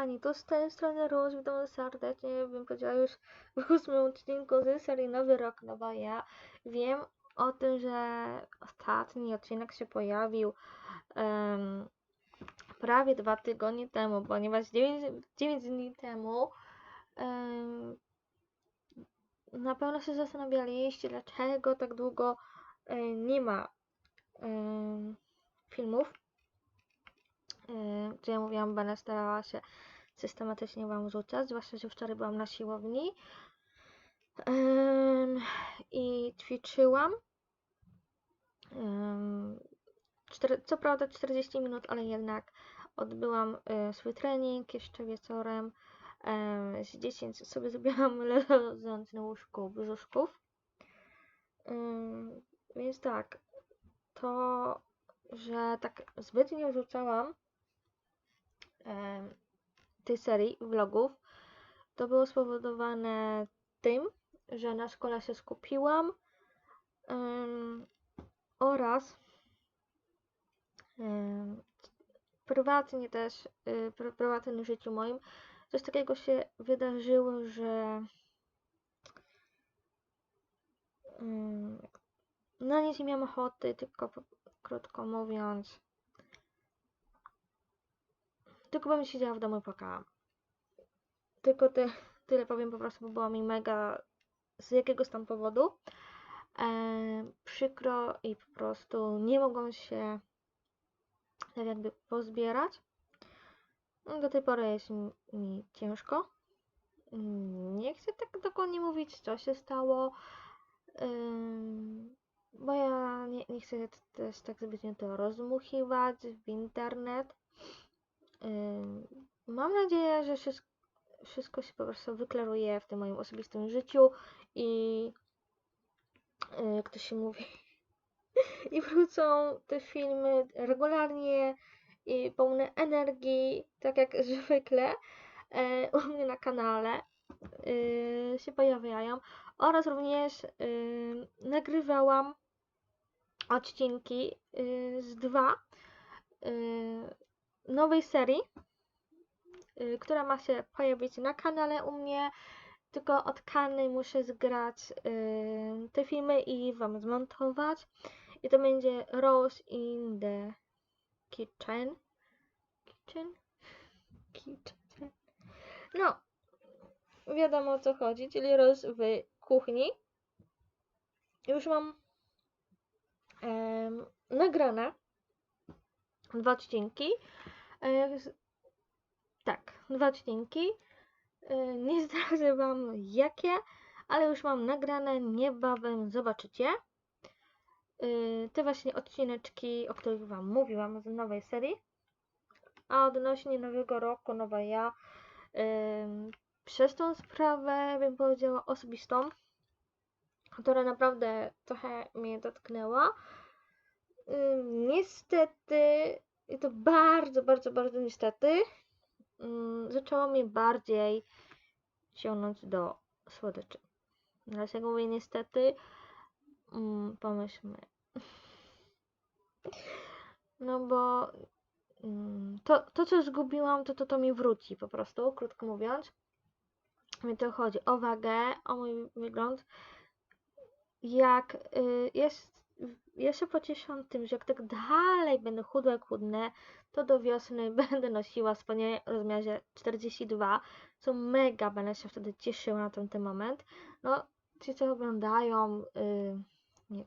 kochani, to z tej strony Róż, witam serdecznie, bym powiedziała już w ósmym odcinku ze serii Nowy Rok, Nowa Ja. Wiem o tym, że ostatni odcinek się pojawił em, prawie dwa tygodnie temu, ponieważ 9, 9 dni temu em, na pewno się zastanawialiście, dlaczego tak długo em, nie ma em, filmów. Gdzie ja mówiłam, będę starała się systematycznie Wam rzucać, zwłaszcza, że wczoraj byłam na siłowni Ym, i ćwiczyłam. Cztery, co prawda 40 minut, ale jednak odbyłam y, swój trening jeszcze wieczorem. Z 10 sobie zrobiłam leżąc na łóżku brzuszków. Więc tak, to, że tak zbyt nie rzucałam tej serii vlogów, to było spowodowane tym, że na szkole się skupiłam oraz em, prywatnie też, y, pr prywatnym życiu moim, coś takiego się wydarzyło, że na nic nie miałam ochoty, tylko krótko mówiąc, tylko bym siedziała w domu i płakałam. Tylko ty, tyle powiem po prostu, bo było mi mega z jakiegoś tam powodu e, przykro i po prostu nie mogłam się tak jakby pozbierać. No, Do tej pory jest mi, mi ciężko. Mm, Nie chcę tak dokładnie mówić, co się stało, bo ja nie, nie chcę też tak zbytnio to rozmuchiwać w internet. Mam nadzieję, że wszystko, się po prostu wyklaruje w tym moim osobistym życiu i yy, jak to się mówi i wrócą te filmy regularnie i pełne energii, tak jak zwykle e, u mnie na kanale y, się pojawiają. Oraz również nagrywałam odcinki z dwa nowej serii, y, która ma się pojawić na kanale u mnie. Tylko od Kany muszę zgrać y, te filmy i Wam zmontować. I to będzie Rose in the Kitchen. Kitchen? Kitchen. No, wiadomo o co chodzi, czyli Rose w kuchni. Już mam em, nagrane dwa odcinki. E, tak, dwa odcinki. E, nie zdradzę Wam jakie, ale już mam nagrane, niebawem zobaczycie. E, te właśnie odcineczki, o których Wam mówiłam z nowej serii. A odnośnie nowego roku, nowa ja, przez tą sprawę, bym powiedziała, osobistą, która naprawdę trochę mnie dotknęła, niestety, i to bardzo, bardzo, bardzo niestety, ym, zaczęło mnie bardziej ciągnąć do słodyczy. Dlaczego mówię niestety? Mm, pomyślmy. No bo mm, to, to, co zgubiłam, to, to to mi wróci po prostu, krótko mówiąc. Mi to chodzi o wagę, o mój wygląd. Jak y, jest, ja się pocieszę tym, że jak tak dalej będę chudła jak to do wiosny będę nosiła spodnie rozmiarze 42, co mega będę się wtedy cieszyła na ten, ten moment. No, ci co oglądają, y, nie,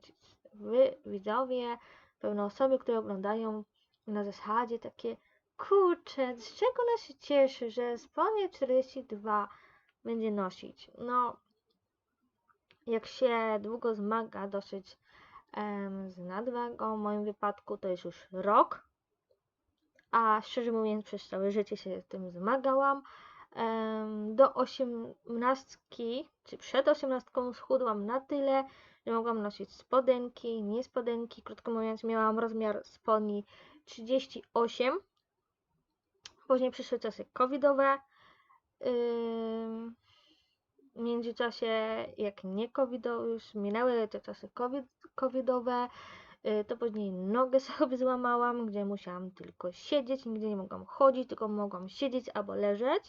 wy widzowie, pewne osoby, które oglądają na zasadzie takie, kurczę, z czego ona się cieszy, że spodnie 42 będzie nosić? No, jak się długo zmaga dosyć z nadwagą, w moim wypadku to jest już rok, a szczerze mówiąc przez całe życie się z tym zmagałam. Do osiemnastki, czy przed osiemnastką schudłam na tyle, że mogłam nosić spodenki, nie spodenki. Krótko mówiąc, miałam rozmiar spodni 38. Później przyszły czasy covidowe. W międzyczasie, jak nie covidowe, już minęły te czasy COVID, covidowe y, to później nogę sobie złamałam, gdzie musiałam tylko siedzieć, nigdzie nie mogłam chodzić, tylko mogłam siedzieć albo leżeć.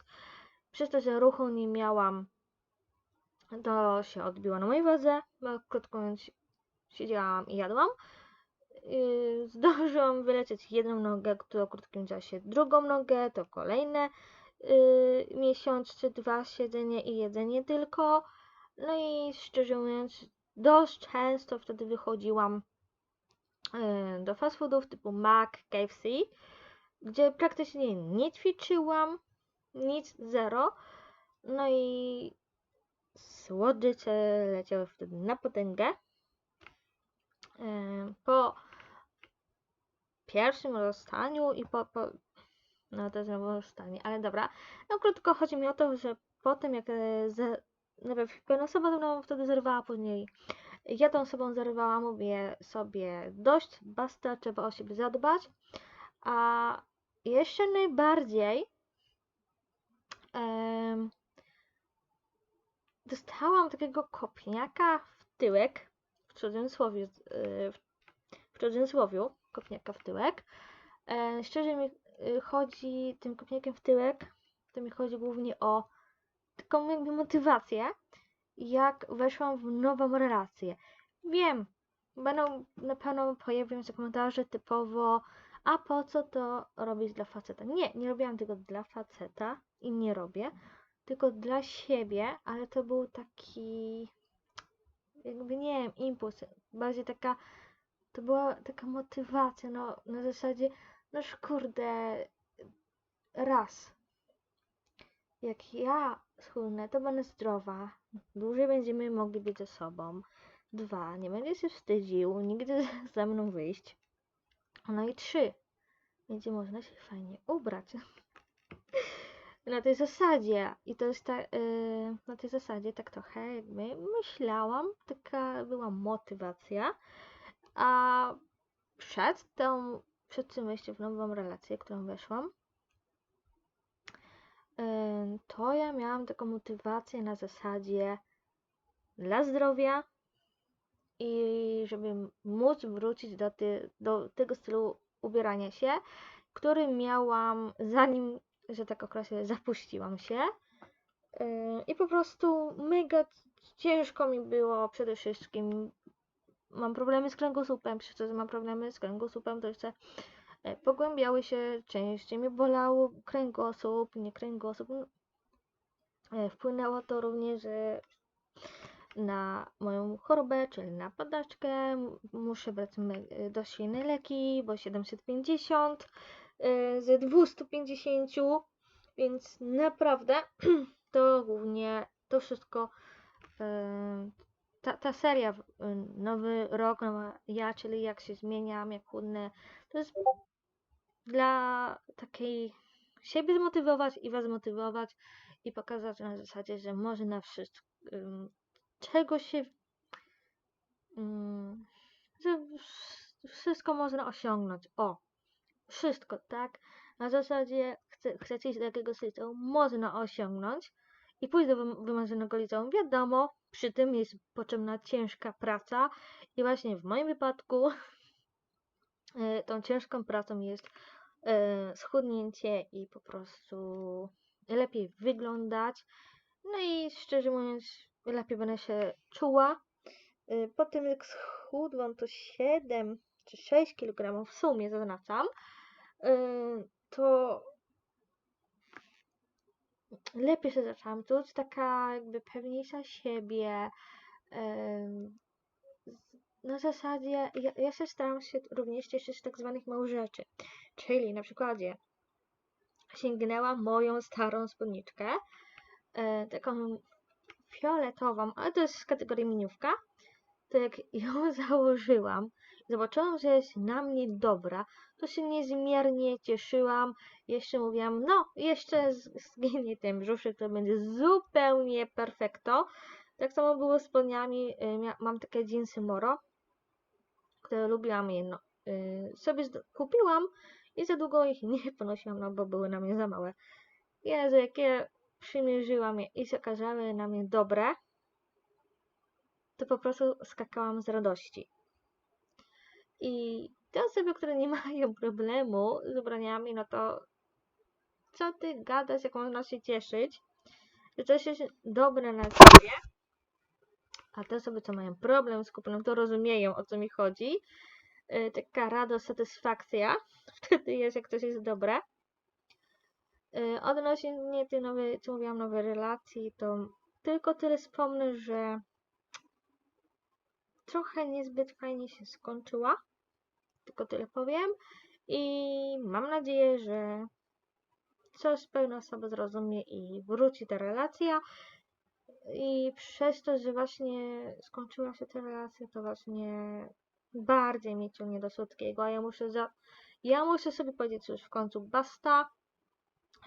Przez to, że ruchu nie miałam, to się odbiło na mojej wadze, bo krótko mówiąc siedziałam i jadłam. Yy, zdążyłam wylecieć jedną nogę, to w krótkim czasie drugą nogę, to kolejne yy, miesiąc czy dwa siedzenie i jedzenie tylko. No i szczerze mówiąc, dość często wtedy wychodziłam yy, do fast foodów typu Mac, KFC, gdzie praktycznie nie ćwiczyłam, nic, zero. No i słodycze leciały wtedy na potęgę. Yy, Po pierwszym rozstaniu i po, po no to znowu rozstanie, ale dobra. No krótko chodzi mi o to, że po tym jak e, najpierw pewna osoba ze mną wtedy zerwała, później ja tą osobą zerwałam, mówię sobie dość, basta, trzeba o siebie zadbać. A jeszcze najbardziej em, dostałam takiego kopniaka w tyłek, w cudzysłowie, y, w, w cudzysłowiu, kopniaka w tyłek. E, szczerze mi y, chodzi tym kopniakiem w tyłek, to mi chodzi głównie o taką jakby motywację, jak weszłam w nową relację. Wiem, będą na pewno pojawią się komentarze typowo, a po co to robić dla faceta? Nie, nie robiłam tego dla faceta i nie robię, tylko dla siebie, ale to był taki, jakby nie wiem, impuls, bardziej taka, to była taka motywacja, no na zasadzie, no kurde, raz, jak ja schudnę, to będę zdrowa, dłużej będziemy mogli być ze sobą, dwa, nie będę się wstydził nigdy ze mną wyjść, no i trzy, będzie można się fajnie ubrać. na tej zasadzie i to jest ta, yy, na tej zasadzie tak trochę jakby myślałam, taka była motywacja, a przed tą, przed tym wejściem w nową relację, którą weszłam, to ja miałam taką motywację na zasadzie dla zdrowia i żeby móc wrócić do, ty, do tego stylu ubierania się, który miałam zanim że tak określę, zapuściłam się. I po prostu mega ciężko mi było przede wszystkim. Mam problemy z kręgosłupem, przez to, mam problemy z kręgosłupem, to jeszcze pogłębiały się, częściej mi bolało kręgosłup, nie kręgosłup. E, wpłynęło to również na moją chorobę, czyli na padaczkę. Muszę brać dość silne leki, bo 750 E, ze 250, więc naprawdę to głównie to wszystko e, ta, ta seria e, Nowy Rok, nowa ja, czyli jak się zmieniam, jak chudnę, to jest dla takiej siebie zmotywować i was zmotywować i pokazać na zasadzie, że można wszystko, czego się że wszystko można osiągnąć. O, wszystko, tak? Na zasadzie chce, chcecie iść do jakiegoś liceum, można osiągnąć i pójść do wymarzonego liceum. Wiadomo, przy tym jest potrzebna ciężka praca i właśnie w moim wypadku e, tą ciężką pracą jest schudnięcie i po prostu lepiej wyglądać. No i szczerze mówiąc, lepiej będę się czuła. E, po tym jak schudłam to 7 czy 6 kg w sumie zaznaczam, to lepiej się zaczęłam czuć, taka jakby pewniejsza siebie. Na zasadzie ja, ja się staram się również cieszyć tak zwanych małych rzeczy. Czyli na przykładzie sięgnęłam moją starą spódniczkę, e, taką fioletową, ale to jest z kategorii miniówka. To jak ją założyłam, zobaczyłam, że jest na mnie dobra, to się niezmiernie cieszyłam. Jeszcze mówiłam, no, jeszcze zginie ten brzuszek, to będzie zupełnie perfekto. Tak samo było z spodniami. Y, mam takie jeansy Moro, które lubiłam jedno. Y, sobie kupiłam i za długo ich nie ponosiłam, no bo były na mnie za małe. Jezu, jakie przymierzyłam je i się okazały na mnie dobre, to po prostu skakałam z radości. I te osoby, które nie mają problemu z ubraniami, no to co ty gadasz, jak można się cieszyć, że coś jest dobre na ciebie, a te osoby, co mają problem z kupnem, to rozumieją, o co mi chodzi. Yy, taka radość, satysfakcja wtedy jest, jak coś jest dobre. Yy, odnośnie tej nowej, co mówiłam, nowej relacji, to tylko tyle wspomnę, że trochę niezbyt fajnie się skończyła. Tylko tyle powiem. I mam nadzieję, że coś pewna osoba zrozumie i wróci ta relacja. I przez to, że właśnie skończyła się ta relacja, to właśnie bardziej mnie ciągnie do słodkiego, a ja muszę za... Ja muszę sobie powiedzieć już w końcu basta.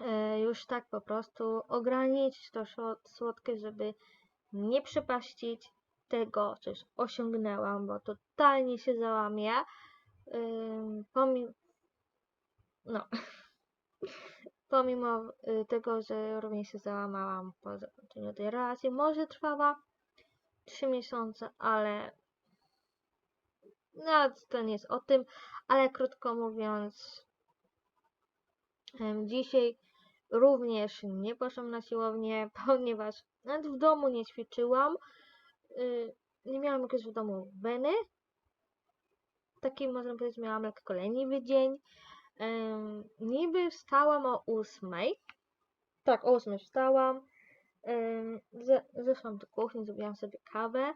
E, już tak po prostu ograniczyć to słodkie, żeby nie przepaścić tego, co już osiągnęłam, bo totalnie się załamię. Yy, pomimo, no, pomimo y, tego, że również się załamałam po zakończeniu tej relacji, może trwała 3 miesiące, ale no, to nie jest o tym, ale krótko mówiąc, dzisiaj również nie poszłam na siłownię, ponieważ nawet w domu nie ćwiczyłam. Y, nie miałam jakiegoś w domu weny. Taki można powiedzieć, miałam lekko leniwy dzień. Niby wstałam o ósmej. Tak, o ósmej wstałam. zeszłam do kuchni, zrobiłam sobie kawę.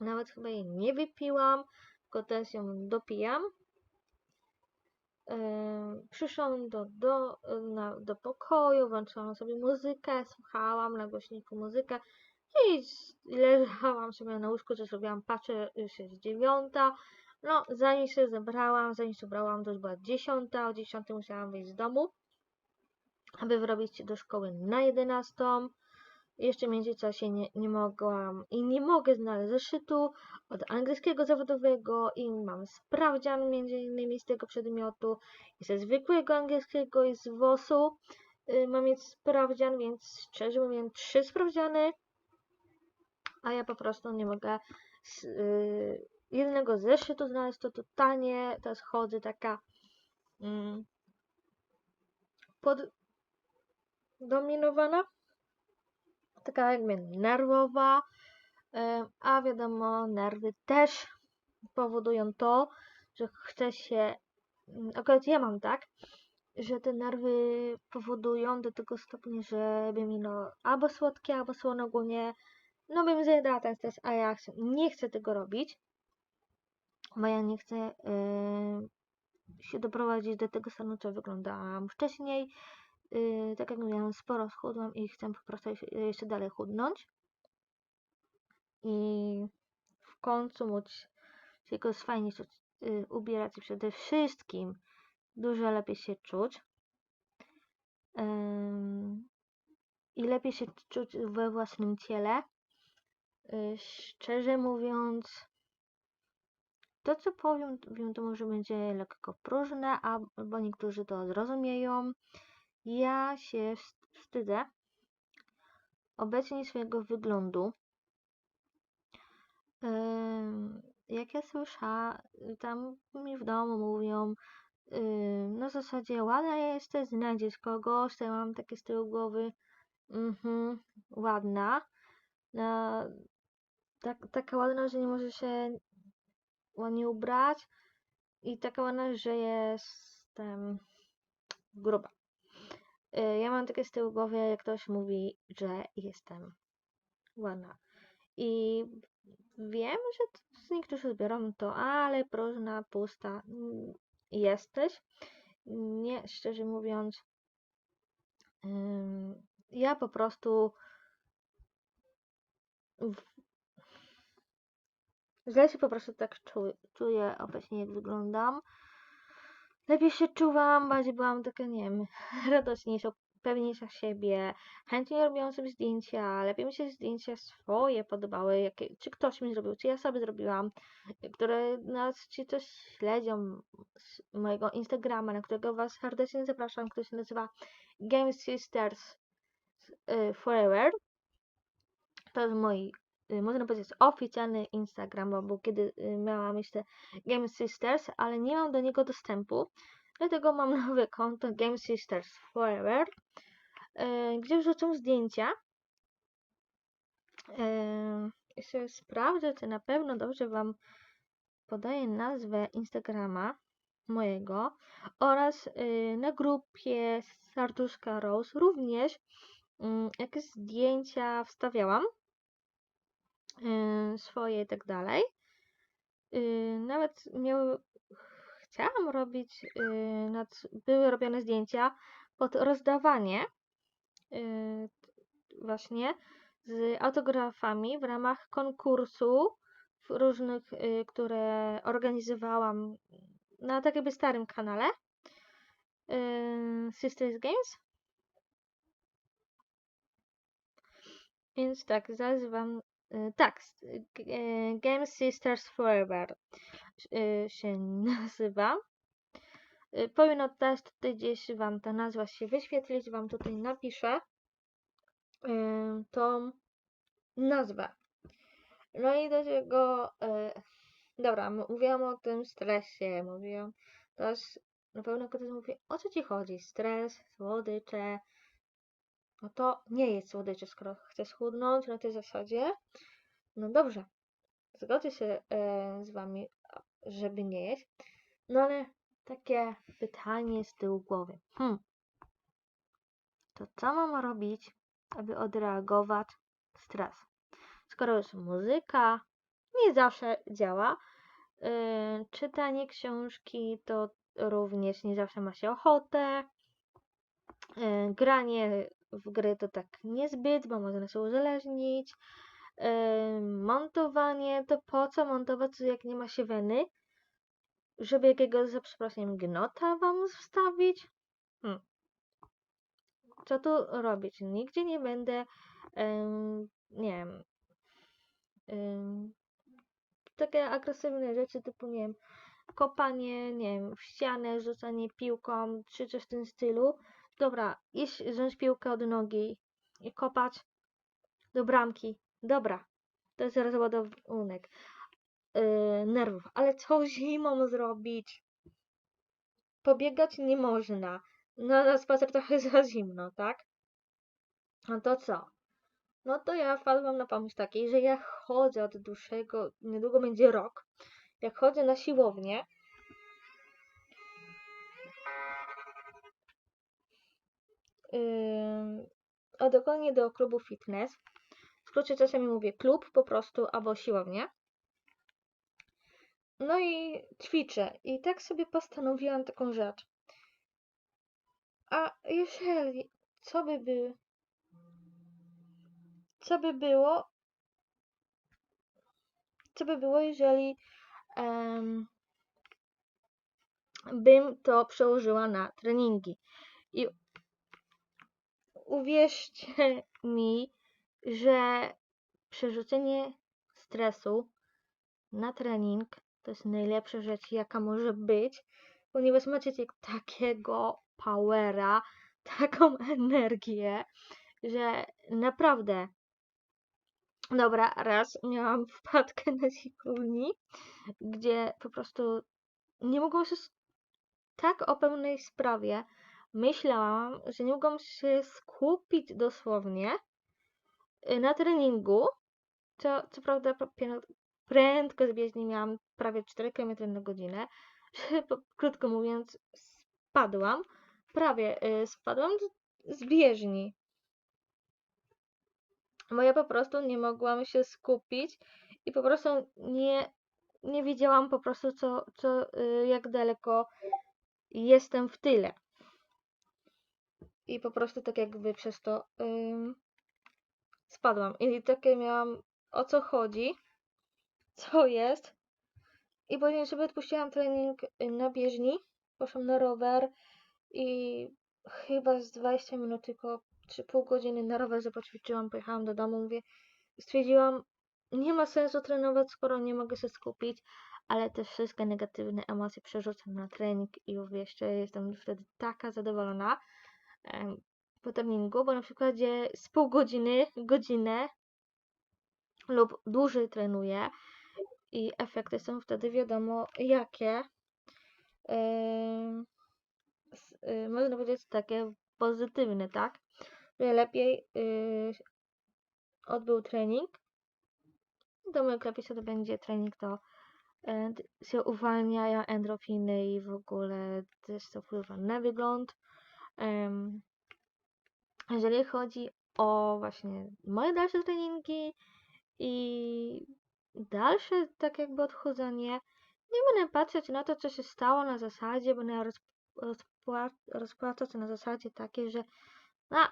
Nawet chyba jej nie wypiłam, tylko teraz ją dopijam. przyszłam do, do, na, do pokoju, włączyłam sobie muzykę, słuchałam na głośniku muzykę. I leżałam sobie na łóżku, coś robiłam, patrzę, już jest dziewiąta. No, zanim się zebrałam, zanim się ubrałam, to już była dziesiąta, o dziesiątej musiałam wyjść z domu, aby wyrobić się do szkoły na jedenastą. Jeszcze w międzyczasie nie, nie mogłam i nie mogę znaleźć zeszytu od angielskiego zawodowego i mam sprawdzian między innymi z tego przedmiotu i ze zwykłego angielskiego i z WOS-u. Yy, mam mieć sprawdzian, więc szczerze mówiąc trzy sprawdziany a ja po prostu nie mogę z, yy, jednego zeszytu znaleźć, to totalnie teraz chodzę taka mm, poddominowana, taka jakby nerwowa, a wiadomo, nerwy też powodują to, że chce się, yy, akurat ja mam tak, że te nerwy powodują do tego stopnia, żeby mi no albo słodkie, albo słone ogólnie no bym zjadała ten stres, a ja nie chcę tego robić, bo ja nie chcę yy, się doprowadzić do tego stanu, co wyglądałam wcześniej. Yy, tak jak mówiłam, sporo schudłam i chcę po prostu jeszcze dalej chudnąć. I w końcu móc się jakoś fajnie yy, ubierać i przede wszystkim dużo lepiej się czuć. I lepiej się czuć we własnym ciele Y, szczerze mówiąc, to co powiem, wiem, to może będzie lekko próżne, albo niektórzy to zrozumieją. Ja się wstydzę obecnie swojego wyglądu. Jak ja słyszałam, tam mi w domu mówią, na zasadzie ładna jesteś, znajdziesz kogoś, to ja mam takie z tyłu głowy, mhm, ładna. No, tak, taka ładna, że nie może się ładnie ubrać i taka ładna, że jestem gruba. Y, ja mam takie z tyłu głowy, jak ktoś mówi, że jestem ładna. I wiem, że niektórzy odbiorą to, ale próżna, pusta jesteś. Nie, szczerze mówiąc, ja po prostu Źle się po prostu tak czuję, czuję obecnie, jak wyglądam. Lepiej się czułam, bardziej byłam taka, nie wiem, radośniejsza, pewniejsza siebie. Chętnie robiłam sobie zdjęcia, lepiej mi się zdjęcia swoje podobały, jakie, czy ktoś mi zrobił, czy ja sobie zrobiłam, które nas ci coś śledzą z mojego Instagrama, na którego was serdecznie zapraszam, który się nazywa Game Sisters y, Forever. To jest mój można powiedzieć, oficjalny Instagram, bo, bo kiedy y, miałam jeszcze Game Sisters, ale nie mam do niego dostępu, dlatego mam nowe konto Game Sisters Forever, y, gdzie wrzucam zdjęcia. Jeszcze sprawdzę, czy na pewno dobrze Wam podaję nazwę Instagrama mojego oraz na grupie Sarduszka Rose również mm, jakieś zdjęcia wstawiałam Y, swoje i tak dalej. Y, nawet miały, chciałam robić, y, nad, były robione zdjęcia pod rozdawanie właśnie z autografami w ramach konkursu różnych, które organizowałam na tak jakby starym kanale Sisters Games. Więc tak, zaraz Wam Y, tak, y, y, Game Sisters Forever się nazywa. Powinno też tutaj gdzieś Wam ta nazwa się wyświetlić, Wam tutaj napiszę tą nazwę. No i do tego, dobra, mówiłam o tym stresie, mówiłam też, na pewno ktoś mówi, o co Ci chodzi? Stres, słodycze, no to nie jest słodycze, skoro chcesz chudnąć na tej zasadzie. No dobrze, zgodzę się e, z Wami, żeby nie jeść. No ale takie pytanie z tyłu głowy. Hmm. To co mam robić, aby odreagować stres? Skoro już muzyka nie zawsze działa, yy, czytanie książki to również nie zawsze ma się ochotę. Yy, granie w gry to tak niezbyt, bo można się uzależnić. Yy, montowanie to po co montować, jak nie ma się weny? Żeby jakiegoś, za przeproszeniem, gnota wam wstawić? Hmm. Co tu robić? Nigdzie nie będę, yy, nie wiem, yy, takie agresywne rzeczy typu, nie wiem, kopanie, nie wiem, w ścianę, rzucanie piłką, czy coś w tym stylu. Dobra, iść wziąć piłkę od nogi i kopać do bramki. Dobra, to jest rozładunek yy, nerwów. Ale co zimą zrobić? Pobiegać nie można. No na spacer trochę za zimno, tak? No to co? No to ja wpadłam na pomysł taki, że ja chodzę od dłuższego, niedługo będzie rok, jak chodzę na siłownię, a dokładnie do klubu fitness. W skrócie czasami mówię klub po prostu albo siłownię. No i ćwiczę. I tak sobie postanowiłam taką rzecz. A jeżeli, co by by, co by było, co by było, jeżeli um, bym to przełożyła na treningi. I uwierzcie mi, że przerzucenie stresu na trening to jest najlepsza rzecz, jaka może być, ponieważ macie takiego powera, taką energię, że naprawdę. Dobra, raz miałam wpadkę na siłowni, gdzie po prostu nie mogłam się tak o pełnej sprawie myślałam, że nie mogłam się skupić dosłownie y, na treningu, co, co prawda prędkość bieżni miałam prawie 4 km na godzinę, krótko mówiąc spadłam, prawie y, spadłam z bieżni. Bo ja po prostu nie mogłam się skupić i po prostu nie, nie wiedziałam po prostu co, co, y, jak daleko jestem w tyle i po prostu tak jakby przez to spadłam. I takie miałam o co chodzi, co jest. I później sobie odpuściłam trening na bieżni, poszłam na rower i chyba z 20 minut, tylko 3,5 godziny na rowerze poćwiczyłam, pojechałam do domu, mówię, stwierdziłam, nie ma sensu trenować, skoro nie mogę się skupić, ale te wszystkie negatywne emocje przerzucam na trening i uwierzcie, jestem wtedy taka zadowolona po treningu, bo na przykładzie z pół godziny, godzinę lub dłużej trenuję i efekty są wtedy wiadomo jakie. Yy, yy, można powiedzieć takie pozytywne, tak? Że lepiej yy, odbył trening, jak lepiej się to będzie trening, to się uwalniają endorfiny i w ogóle też to wpływa na wygląd. Jeżeli chodzi o właśnie moje dalsze treningi i dalsze tak jakby odchudzanie, nie będę patrzeć na to, co się stało na zasadzie, będę roz, rozpła, rozpłacać na zasadzie takiej, że a,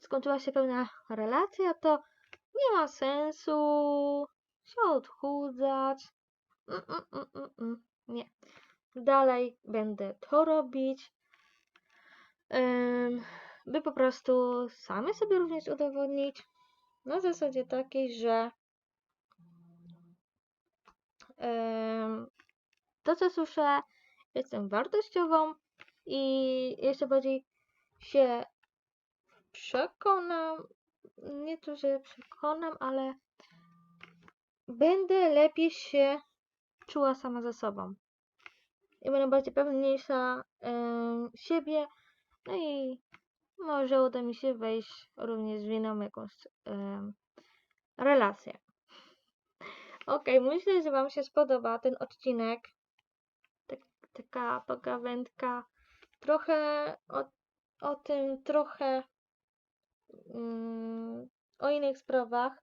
skończyła się pewna relacja, to nie ma sensu się odchudzać. Mm, mm, mm, mm, nie. Dalej będę to robić, by po prostu sami sobie również udowodnić na zasadzie takiej, że to, co słyszę, jestem wartościową i jeszcze bardziej się przekonam, nie to, że przekonam, ale będę lepiej się czuła sama ze sobą. I będę bardziej pewniejsza siebie, no i może uda mi się wejść również w inną jakąś relację. Ok, myślę, że Wam się spodoba ten odcinek. Tak, taka pogawędka. Trochę o, o tym, trochę mm, o innych sprawach.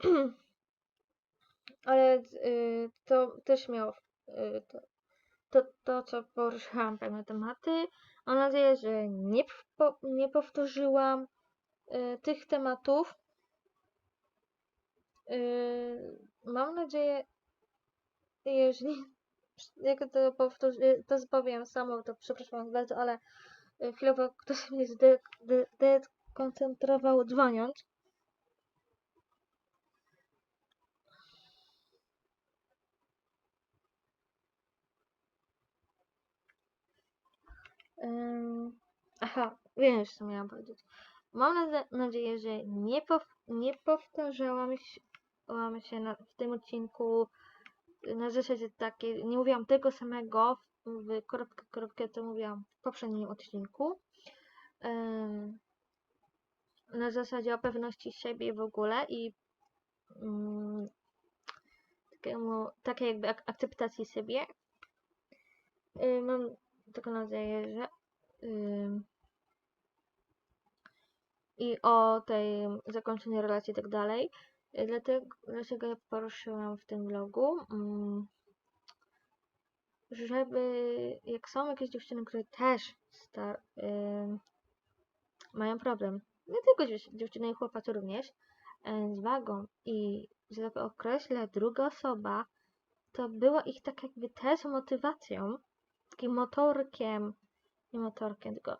Ale y, to też miało y, to, to, to, co poruszyłam pewne tematy. Mam nadzieję, że nie, po, nie powtórzyłam y, tych tematów. Y, mam nadzieję, jeżeli jak to powtórzy, to powiem samo, to przepraszam bardzo, ale y, chwilowo ktoś mnie zdekoncentrował dzwoniąc. Aha, wiem już co miałam powiedzieć. Mam nadzieję, że nie, pow nie powtarzałam się, na, w tym odcinku na zasadzie takiej, nie mówiłam tego samego w kropkę, kropkę, co mówiłam w poprzednim odcinku. na zasadzie o pewności siebie w ogóle i um, takiemu, takiej jakby ak akceptacji siebie. mam taką nadzieję, że i o tej zakończeniu relacji i tak dalej. Dlatego, dlaczego ja poruszyłam w tym vlogu, żeby jak są jakieś dziewczyny, które też star, mają problem, nie tylko dziewczyny i chłopacy również, z wagą i że tak określę, druga osoba, to była ich tak jakby też motywacją, takim motorkiem, nie motorkiem, tylko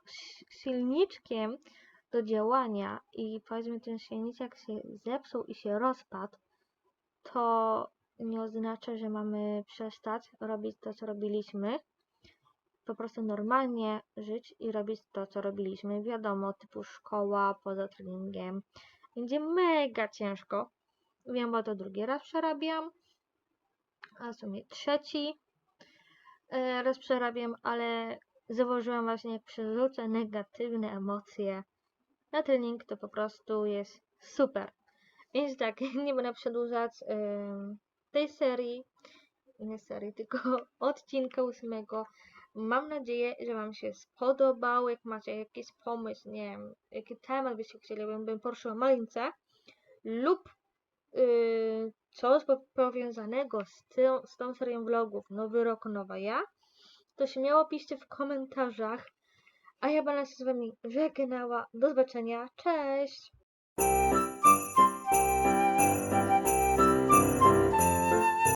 silniczkiem do działania i powiedzmy ten silniczek się zepsuł i się rozpadł, to nie oznacza, że mamy przestać robić to, co robiliśmy. Po prostu normalnie żyć i robić to, co robiliśmy. Wiadomo, typu szkoła, poza treningiem. Będzie mega ciężko. Wiem, bo to drugi raz przerabiam, a w sumie trzeci raz przerabiam, ale zauważyłam właśnie, jak przerzucę negatywne emocje na trening, to po prostu jest super. Więc tak, nie będę przedłużać yy, tej serii, nie serii, tylko odcinka ósmego. Mam nadzieję, że Wam się spodobał. Jak macie jakiś pomysł, nie wiem, jaki temat byście chcieli, bym poruszyła malince lub yy, coś powiązanego z, tą, z tą serią vlogów Nowy Rok, Nowa Ja, to śmiało piszcie w komentarzach. A ja będę się z Wami żegnała. Do zobaczenia. Cześć!